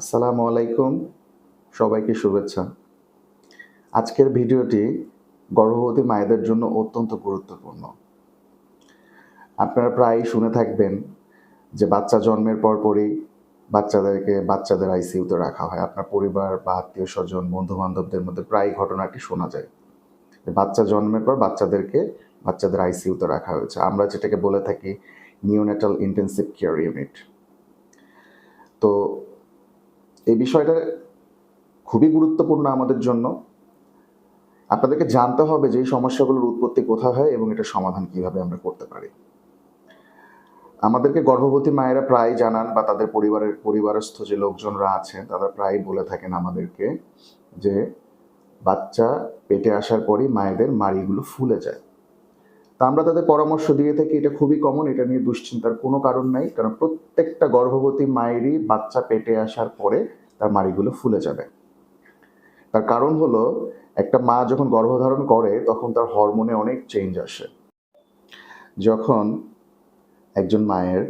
আসসালামু আলাইকুম, সবাইকে শুভেচ্ছা। আজকের ভিডিওটি গর্ভবতী মায়েদের জন্য অত্যন্ত গুরুত্বপূর্ণ। আপনারা প্রায়ই শুনে থাকবেন যে বাচ্চা জন্মের পর পরই বাচ্চাদেরকে, বাচ্চাদের আইসিইউতে রাখা হয়। আপনার পরিবার বা আত্মীয় স্বজন বন্ধু বান্ধবদের মধ্যে প্রায় ঘটনাটি শোনা যায়। বাচ্চা জন্মের পর বাচ্চাদেরকে, বাচ্চাদের আইসিইউতে রাখা হয়েছে। আমরা যেটাকে বলে থাকি নিউনেটাল ইন্টেন্সিভ কেয়ার ইউনিট তো এই বিষয়টা খুবই গুরুত্বপূর্ণ আমাদের জন্য। আপনাদেরকে জানতে হবে যে এই সমস্যাগুলোর উৎপত্তি কোথায় হয় এবং এটা সমাধান কীভাবে আমরা করতে পারি। আমাদেরকে গর্ভবতী মায়েরা প্রায় জানান বা তাদের পরিবারের পরিবারস্থ যে লোকজনরা আছেন, তারা প্রায় বলে থাকেন আমাদেরকে যে বাচ্চা পেটে আসার পরই মায়েদের মাড়িগুলো ফুলে যায়। তা আমরা তাদের পরামর্শ দিয়ে থাকি, এটা খুবই কমন এটা নিয়ে দুশ্চিন্তার কোনো কারণ নাই, কারণ প্রত্যেকটা গর্ভবতী মায়েরই বাচ্চা পেটে আসার পরে তার মাড়িগুলো ফুলে যাবে। তার কারণ হলো, একটা মা যখন গর্ভধারণ করে, তখন তার হরমোনে অনেক চেঞ্জ আসে। যখন একজন মায়ের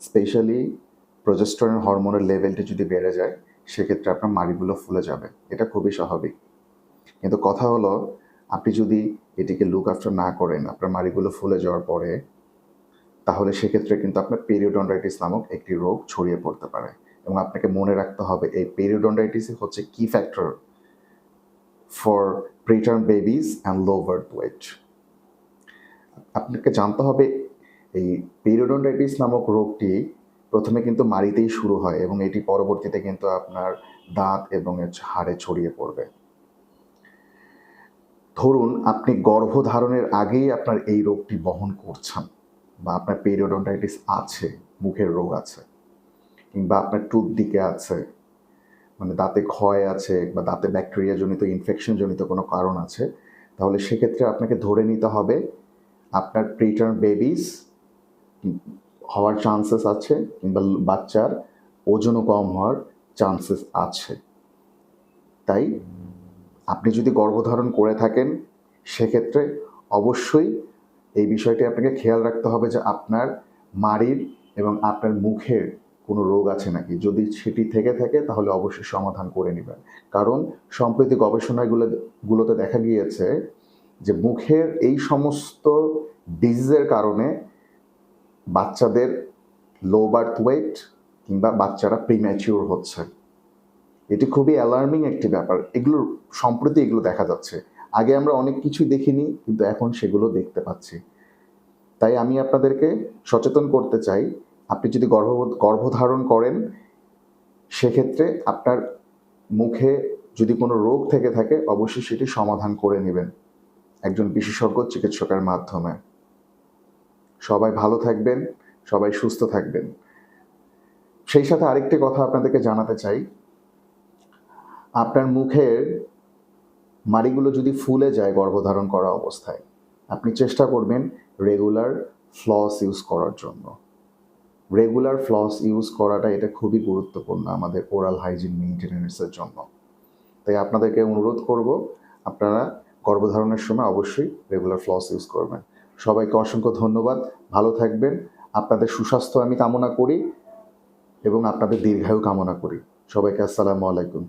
স্পেশালি প্রজেস্টরেন হরমোনের লেভেলটি যদি বেড়ে যায়, সেক্ষেত্রে আপনার মাড়িগুলো ফুলে যাবে। এটা খুবই স্বাভাবিক। কিন্তু কথা হলো আপনি যদি এটিকে লুক আফটার না করেন, আপনার মাড়িগুলো ফুলে যাওয়ার পরে, তাহলে সেক্ষেত্রে কিন্তু আপনার পেরিওডন্ডাইটিস নামক একটি রোগ ছড়িয়ে পড়তে পারে। এবং আপনাকে মনে রাখতে হবে, এই পেরিওডন্ডাইটিস হচ্ছে কি factor for preterm babies and low birth weight আপনাকে জানতে হবে, এই পেরিওডন্ডাইটিস নামক রোগটি প্রথমে কিন্তু মাড়িতেই শুরু হয় এবং এটি পরবর্তীতে কিন্তু আপনার দাঁত এবং হাড়ে ছড়িয়ে পড়বে। ধরুন আপনি গর্ভধারণের আগেই আপনার এই রোগটি বহন করছেন বা আপনার পেরিওডন্টাইটিস আছে, মুখের রোগ আছে, কিংবা আপনার টুথ দিকে আছে মানে দাঁতে ক্ষয় আছে বা দাঁতে ব্যাকটেরিয়া জনিত ইনফেকশন জনিত কোনো কারণ আছে, তাহলে সেক্ষেত্রে আপনাকে ধরে নিতে হবে আপনার প্রিটার্ন বেবিস হওয়ার চান্সেস আছে কিংবা বাচ্চার ওজনও কম হওয়ার চান্সেস আছে। তাই আপনি যদি গর্ভধারণ করে থাকেন, সেক্ষেত্রে অবশ্যই এই বিষয়টি আপনাকে খেয়াল রাখতে হবে যে আপনার মাড়ির এবং আপনার মুখের কোনো রোগ আছে নাকি। যদি সেটি থেকে থাকে, তাহলে অবশ্যই সমাধান করে নেবেন। কারণ সম্প্রতি গবেষণাগুলো, গুলোতে দেখা গিয়েছে যে মুখের এই সমস্ত ডিজিজের কারণে বাচ্চাদের লো বার্থ ওয়েট কিংবা বাচ্চারা প্রিম্যাচিওর হচ্ছে। এটি খুবই অ্যালার্মিং একটি ব্যাপার। এগুলো সম্প্রতি এগুলো দেখা যাচ্ছে। আগে আমরা অনেক কিছুই দেখিনি, কিন্তু এখন সেগুলো দেখতে পাচ্ছি। তাই আমি আপনাদেরকে সচেতন করতে চাই, আপনি যদি গর্ভ গর্ভধারণ করেন, সেক্ষেত্রে আপনার মুখে যদি কোনো রোগ থেকে থাকে, অবশ্যই সেটি সমাধান করে নেবেন একজন বিশেষজ্ঞ চিকিৎসকের মাধ্যমে। সবাই ভালো থাকবেন, সবাই সুস্থ থাকবেন। সেই সাথে আরেকটি কথা আপনাদেরকে জানাতে চাই আপনার মুখের মাড়িগুলো যদি ফুলে যায় গর্ভধারণ করা অবস্থায়, আপনি চেষ্টা করবেন রেগুলার ফ্লস ইউজ করার জন্য। রেগুলার ফ্লস ইউজ করাটা এটা খুবই গুরুত্বপূর্ণ আমাদের ওরাল হাইজিন মেনটেন্যান্সের জন্য। তাই আপনাদেরকে অনুরোধ করব, আপনারা গর্ভধারণের সময় অবশ্যই রেগুলার ফ্লস ইউজ করবেন। সবাইকে অসংখ্য ধন্যবাদ, ভালো থাকবেন, আপনাদের সুস্বাস্থ্য আমি কামনা করি এবং আপনাদের দীর্ঘায়ু কামনা করি। সবাইকে আসসালামু আলাইকুম।